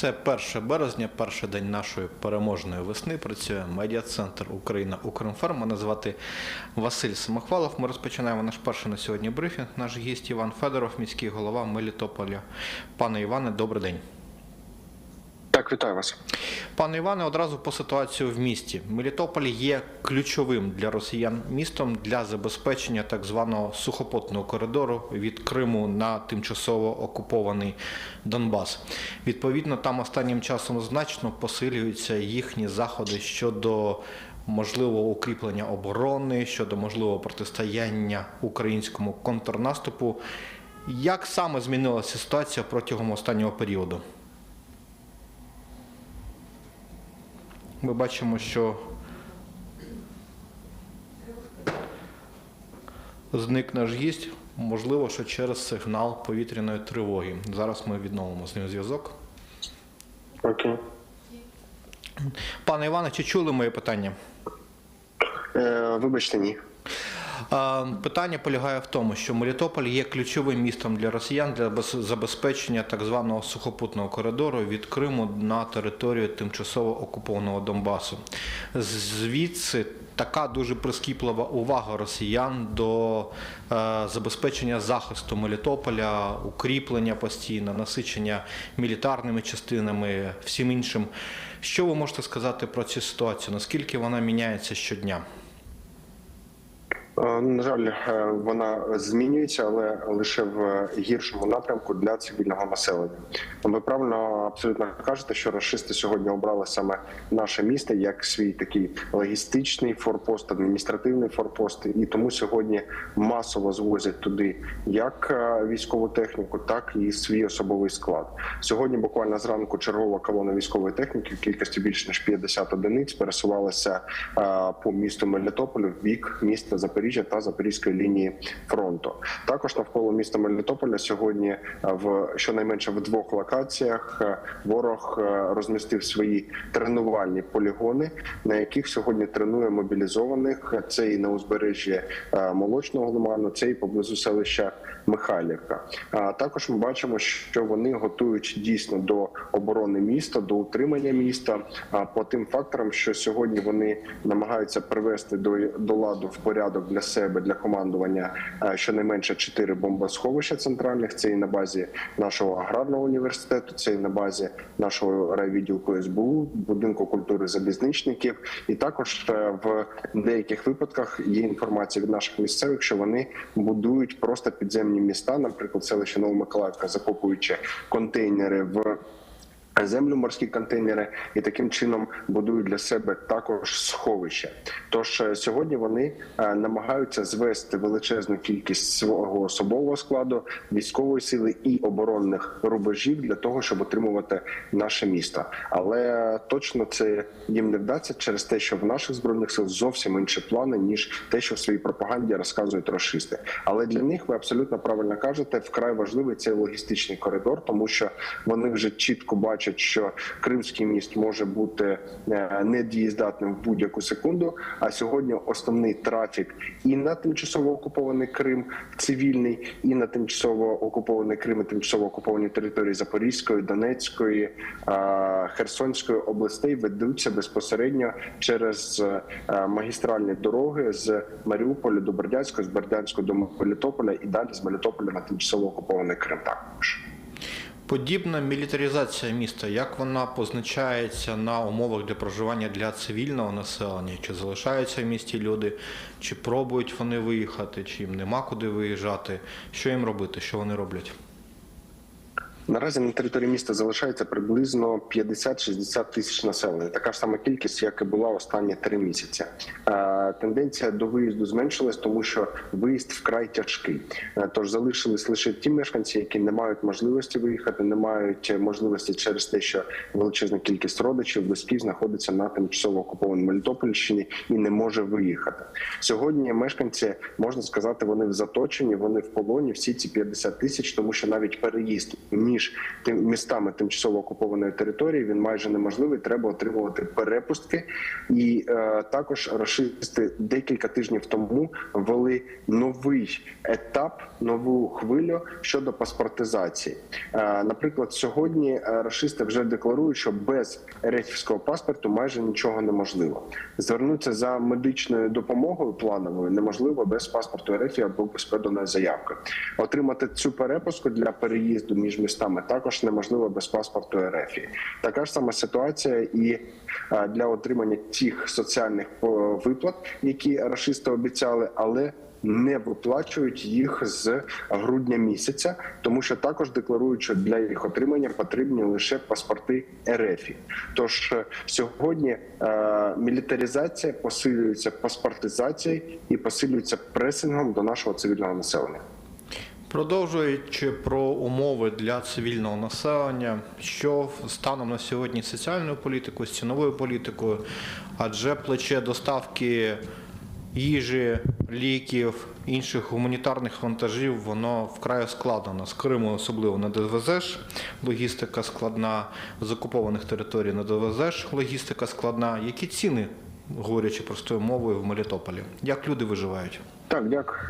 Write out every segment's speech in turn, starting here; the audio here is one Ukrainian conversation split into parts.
Це 1 березня, перший день нашої переможної весни. Працює медіа-центр Україна Укрінформ. Мене звати Василь Самохвалов. Ми розпочинаємо наш перший на сьогодні брифінг. Наш гість Іван Федоров, міський голова Мелітополя. Пане Іване, добрий день. Так, вітаю вас. Пане Іване, одразу по ситуацію в місті. Мелітополь є ключовим для росіян містом для забезпечення так званого сухопутного коридору від Криму на тимчасово окупований Донбас. Відповідно, там останнім часом значно посилюються їхні заходи щодо можливого укріплення оборони, щодо можливого протистояння українському контрнаступу. Як саме змінилася ситуація протягом останнього періоду? Ми бачимо, що зник наш гість. Можливо, що через сигнал повітряної тривоги. Зараз ми відновимо з ним зв'язок. Окей. Пане Іване, чи чули моє питання? Е, вибачте, ні. Питання полягає в тому, що Мелітополь є ключовим містом для росіян для забезпечення так званого сухопутного коридору від Криму на територію тимчасово окупованого Донбасу. Звідси така дуже прискіплива увага росіян до е, забезпечення захисту Мелітополя, укріплення постійно, насичення мілітарними частинами, всім іншим. Що ви можете сказати про цю ситуацію? Наскільки вона міняється щодня? Е, На жаль, е, вона змінюється, але лише в гіршому напрямку для цивільного населення. Ви правильно абсолютно кажете, що расисти сьогодні обрали саме наше місто як свій такий логістичний форпост, адміністративний форпост, і тому сьогодні масово звозять туди як е, військову техніку, так і свій особовий склад. Сьогодні буквально зранку чергова колона військової техніки в кількості більш ніж 50 одиниць пересувалася по місту Мелітополю в бік міста Запоріжжя та Запорізької лінії фронту. Також навколо міста Мелітополя сьогодні е, в щонайменше в двох локаціях е, ворог е, розмістив свої тренувальні полігони, на яких сьогодні тренує мобілізованих. Це і на узбережжі молочного лиману, це і поблизу селища Михайлівка. Також ми бачимо, що вони готують дійсно до оборони міста, до утримання міста. По тим факторам, що сьогодні вони намагаються привести до, до ладу в порядок для себе для командування е, щонайменше чотири бомбосховища центральних. Це і на базі нашого аграрного університету, це і на базі нашого райвідділку СБУ, будинку культури залізничників, і також е, в деяких випадках є інформація від наших місцевих, що вони будують просто підземні міста, наприклад, селище Новомиколаївка, закопуючи контейнери в. Землю морські контейнери і таким чином будують для себе також сховище. Тож е, сьогодні вони е, намагаються звести величезну кількість свого особового складу, військової сили і оборонних рубежів для того, щоб отримувати наше місто. Але точно це їм не вдасться через те, що в наших збройних сил зовсім інші плани ніж те, що в своїй пропаганді розказують расисти. Але для них ви абсолютно правильно кажете, вкрай важливий цей логістичний коридор, тому що вони вже чітко бачать, що Кримський міст може бути е, недієздатним в будь-яку секунду. А сьогодні основний трафік і на тимчасово окупований Крим цивільний, і на тимчасово окупований Крим, і тимчасово окуповані території Запорізької, Донецької, е, Херсонської областей ведуться безпосередньо через е, магістральні дороги з Маріуполя до Бердянського, з Бердянського до Мелітополя і далі з Мелітополя на тимчасово окупований Крим. Також. Подібна мілітаризація міста, як вона позначається на умовах для проживання для цивільного населення? Чи залишаються в місті люди, чи пробують вони виїхати, чи їм нема куди виїжджати? Що їм робити? Що вони роблять? Наразі на території міста залишається приблизно 50-60 тисяч населення. Така ж сама кількість, як і була останні три місяці. Е, Тенденція до виїзду зменшилась, тому що виїзд вкрай тяжкий. Е, Тож залишились лише ті мешканці, які не мають можливості виїхати, не мають можливості через те, що величезна кількість родичів, близьких знаходиться на тимчасово окупованій Мелітопольщині і не може виїхати. Сьогодні мешканці можна сказати, вони в заточенні, вони в полоні. Всі ці 50 тисяч, тому що навіть переїзд між між тим містами тимчасово окупованої території він майже неможливий. Треба отримувати перепустки, і е, також рашисти декілька тижнів тому ввели новий етап, нову хвилю щодо паспортизації. Е, наприклад, сьогодні е, рашисти вже декларують, що без рефівського паспорту майже нічого неможливо. Звернутися за медичною допомогою плановою неможливо без паспорту РФ або без поданої заявки. Отримати цю перепуску для переїзду між містами також неможливо без паспорту РФ. Така ж сама ситуація і е, для отримання тих соціальних е, виплат, які рашисти обіцяли, але не виплачують їх з грудня місяця, тому що також декларують, що для їх отримання потрібні лише паспорти РФ. Тож е, сьогодні е, мілітаризація посилюється паспортизацією і посилюється пресингом до нашого цивільного населення. Продовжуючи про умови для цивільного населення, що станом на сьогодні соціальною політикою, з ціновою політикою, адже плече доставки їжі, ліків, інших гуманітарних вантажів, воно вкрай складено. З Криму особливо не довезеш, логістика складна, з окупованих територій не довезеш, логістика складна. Які ціни, говорячи простою мовою, в Мелітополі? Як люди виживають? Так, дякую.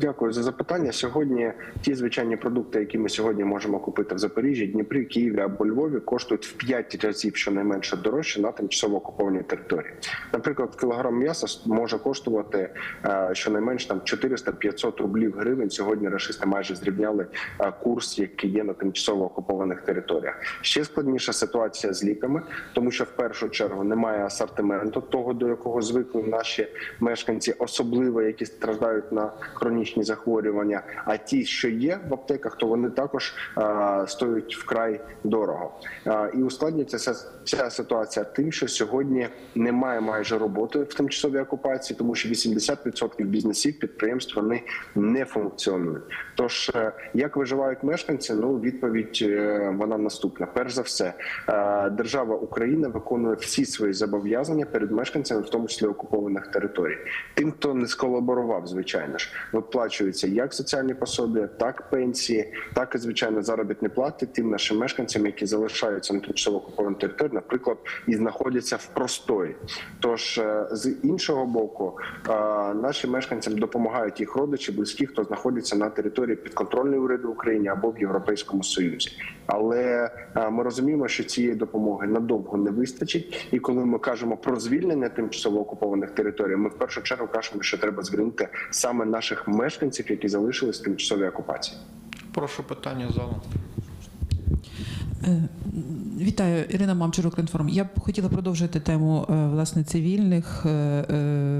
Дякую за запитання. Сьогодні ті звичайні продукти, які ми сьогодні можемо купити в Запоріжжі, Дніпрі, Києві або Львові, коштують в 5 разів щонайменше дорожче на тимчасово окупованій території. Наприклад, кілограм м'яса може коштувати е, щонайменш там 400-500 рублів гривень. Сьогодні рашисти майже зрівняли е, курс, який є на тимчасово окупованих територіях. Ще складніша ситуація з ліками, тому що в першу чергу немає асортименту того, до якого звикли наші мешканці, особливо які страждають на хронічні захворювання. А ті, що є в аптеках, то вони також е, стоять вкрай дорого. Е, і ускладнюється ця, ситуація тим, що сьогодні немає майже роботи в тимчасовій окупації, тому що 80% бізнесів підприємств вони не функціонують. Тож е, як виживають мешканці? Ну відповідь вона наступна. Перш за все, держава Україна виконує всі свої зобов'язання перед мешканцями, в тому числі окупованих територій. Тим, хто не сколаборував, звичайно ж, виплачуються як соціальні пособі, так пенсії, так і звичайно заробітні плати тим нашим мешканцям, які залишаються на тимчасово окупованій території, наприклад, і знаходяться в простої. Тож е, з іншого боку, е, нашим мешканцям допомагають їх родичі, близькі, хто знаходиться на території підконтрольної уряду України або в Європейському Союзі. Але е, ми розуміємо, що цієї допомоги надовго не вистачить. І коли ми кажемо про звільнення тимчасово окупованих територій, ми в першу чергу кажемо, що треба звільнити саме наших мешканців, які залишились в тимчасовій окупації. Прошу питання залу. Е, Вітаю, Ірина Мамчур, Укрінформ. Я б хотіла продовжити тему е, власне цивільних е, е,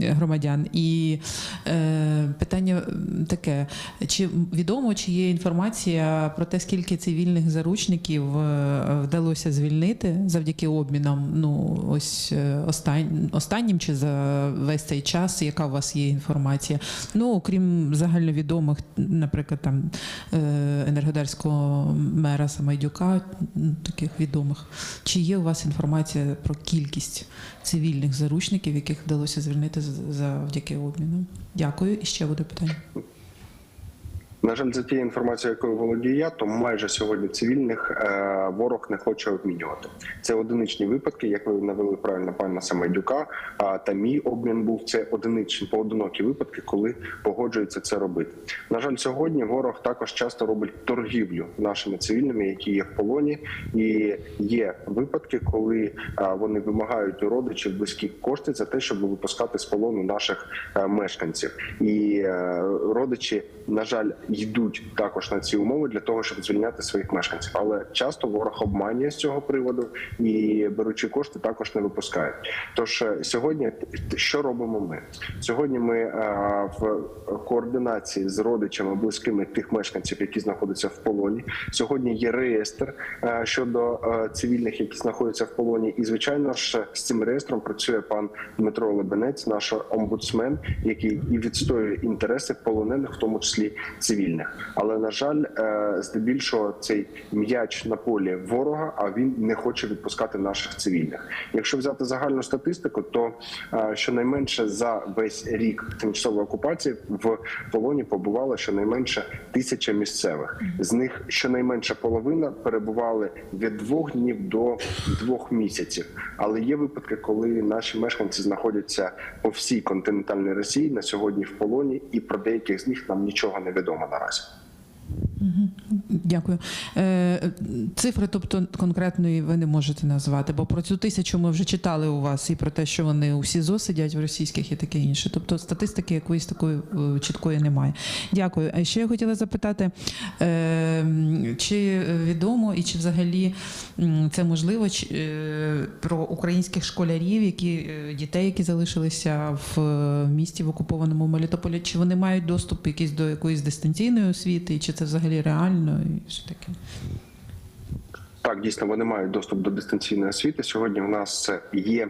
громадян. І е, питання таке: чи відомо, чи є інформація про те, скільки цивільних заручників е, вдалося звільнити завдяки обмінам? Ну, ось е, остань, останнім чи за весь цей час, яка у вас є інформація? Ну, окрім загальновідомих, наприклад, там е, енергодарського мера Самайдюка, таких відомих. Чи є у вас інформація про кількість цивільних заручників, яких вдалося звільнити завдяки обміну? Дякую. І ще буде питання. На жаль, за тією інформацією, якою володію я, то майже сьогодні цивільних е, ворог не хоче обмінювати. Це одиничні випадки, як ви навели правильно пана Самайдюка. Та мій обмін був це одиничні поодинокі випадки, коли погоджується це робити. На жаль, сьогодні ворог також часто робить торгівлю нашими цивільними, які є в полоні, і є випадки, коли вони вимагають у родичів близькі кошти за те, щоб випускати з полону наших е, мешканців. І е, родичі, на жаль, йдуть також на ці умови для того, щоб звільняти своїх мешканців. Але часто ворог обманює з цього приводу і беручи кошти, також не випускають. Тож е, сьогодні що робимо ми? Сьогодні ми е, в координації з родичами близькими тих мешканців, які знаходяться в полоні. Сьогодні є реєстр е, щодо цивільних, які знаходяться в полоні. І звичайно ж з цим реєстром працює пан Дмитро Лебенець, наш омбудсмен, який і відстоює інтереси полонених, в тому числі цивільних. Цивільних. Але на жаль, е, здебільшого цей м'яч на полі ворога, а він не хоче відпускати наших цивільних. Якщо взяти загальну статистику, то е, щонайменше за весь рік тимчасової окупації в полоні побувало щонайменше тисяча місцевих. З них щонайменше половина перебували від двох днів до двох місяців. Але є випадки, коли наші мешканці знаходяться по всій континентальній Росії на сьогодні в полоні, і про деяких з них нам нічого не відомо наразі. Дякую. Е, Цифри, тобто конкретної ви не можете назвати, бо про цю тисячу ми вже читали у вас і про те, що вони у СІЗО сидять в російських і таке інше. Тобто статистики якоїсь такої е, чіткої немає. Дякую. А ще я хотіла запитати, е, чи відомо і чи взагалі це можливо про українських школярів, які дітей, які залишилися в місті в окупованому Мелітополі, чи вони мають доступ якийсь до якоїсь дистанційної освіти, чи це взагалі реально і все таке? Так, дійсно, вони мають доступ до дистанційної освіти. Сьогодні у нас є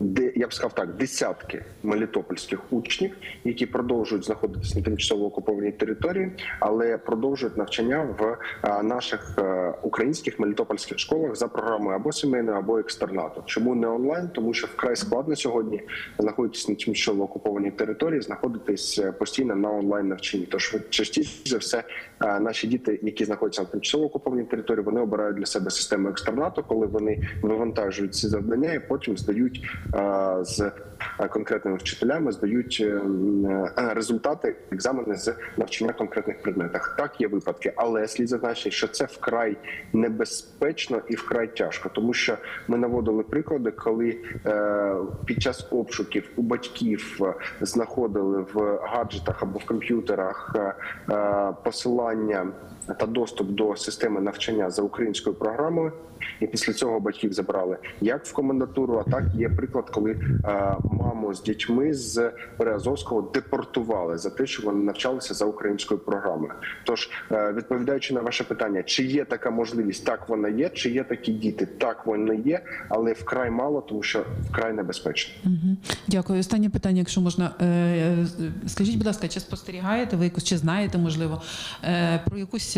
де я б сказав так, десятки мелітопольських учнів, які продовжують знаходитися на тимчасово окупованій території, але продовжують навчання в е, наших е, українських мелітопольських школах за програмою або сімейної, або екстернату. Чому не онлайн? Тому що вкрай складно сьогодні знаходитись на тимчасово окупованій території, знаходитись е, постійно на онлайн навчанні. Тож частіше все наші діти, які знаходяться на тимчасово окупованій території, вони обирають для себе систему екстернату, коли вони вивантажують ці завдання і потім здають з е, конкретними вчителями, здають е, е, результати екзамени з навчання конкретних предметах. Так є випадки, але слід зазначити, що це вкрай небезпечно і вкрай тяжко, тому що ми наводили приклади, коли е, під час обшуків у батьків е, знаходили в гаджетах або в комп'ютерах е, е, посилання та доступ до системи навчання за українською програмою. І після цього батьків забрали як в комендатуру, а так є приклад, коли е, маму з дітьми з Переазовського депортували за те, що вони навчалися за українською програмою. Тож, е, відповідаючи на ваше питання, чи є така можливість? Так вона є. Чи є такі діти? Так вони є, але вкрай мало, тому що вкрай небезпечно. Дякую. Останнє питання, якщо можна. Е, Скажіть, будь ласка, чи спостерігаєте ви якось, чи знаєте, можливо, про якусь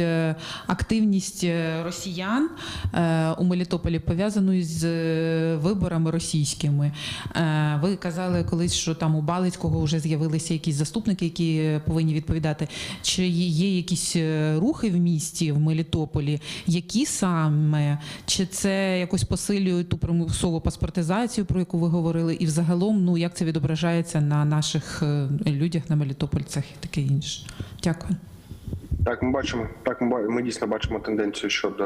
активність е, росіян е, у Мелітополі пов'язану з е, виборами російськими? Е, Ви казали колись, що там у Балицького вже з'явилися якісь заступники, які е, повинні відповідати. Чи є якісь е, рухи в місті в Мелітополі? Які саме? Чи це якось посилює ту примусову паспортизацію, про яку ви говорили, і взагалом, ну як це відображається на наших е, людях, на мелітопольцях і таке інше? Дякую. Так, ми бачимо, так ми ми дійсно бачимо тенденцію щодо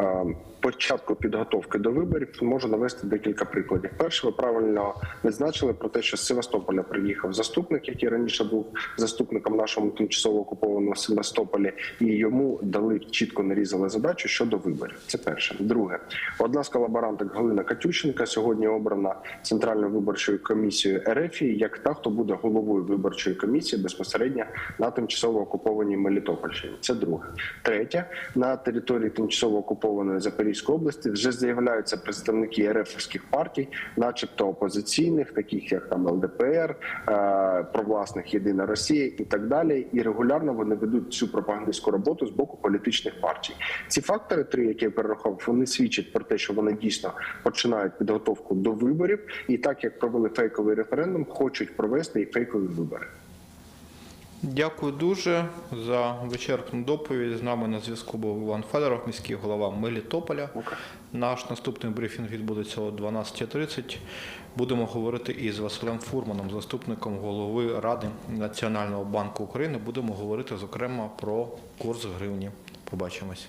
е, початку підготовки до виборів. Можу навести декілька прикладів. Перше, ви правильно відзначили про те, що з Севастополя приїхав заступник, який раніше був заступником нашому тимчасово окупованому Севастополі, і йому дали чітко нарізали задачу щодо виборів. Це перше. Друге, одна з колаборанток Галина Катющенка сьогодні обрана центральною виборчою комісією РФ як та, хто буде головою виборчої комісії безпосередньо на тимчасово окупованій Мелітопольщині. Це друге. Третє на території тимчасово окупованої Запорізької області вже з'являються представники РФських партій, начебто опозиційних, таких як там ЛДПР, е, провласних Єдина Росія і так далі. І регулярно вони ведуть цю пропагандистську роботу з боку політичних партій. Ці фактори, три, які я перерахував, вони свідчать про те, що вони дійсно починають підготовку до виборів, і так як провели фейковий референдум, хочуть провести і фейкові вибори. Дякую дуже за вичерпну доповідь. З нами на зв'язку був Іван Федоров, міський голова Мелітополя. Наш наступний брифінг відбудеться о 12.30. Будемо говорити із Василем Фурманом, заступником голови Ради Національного банку України. Будемо говорити, зокрема, про курс гривні. Побачимось.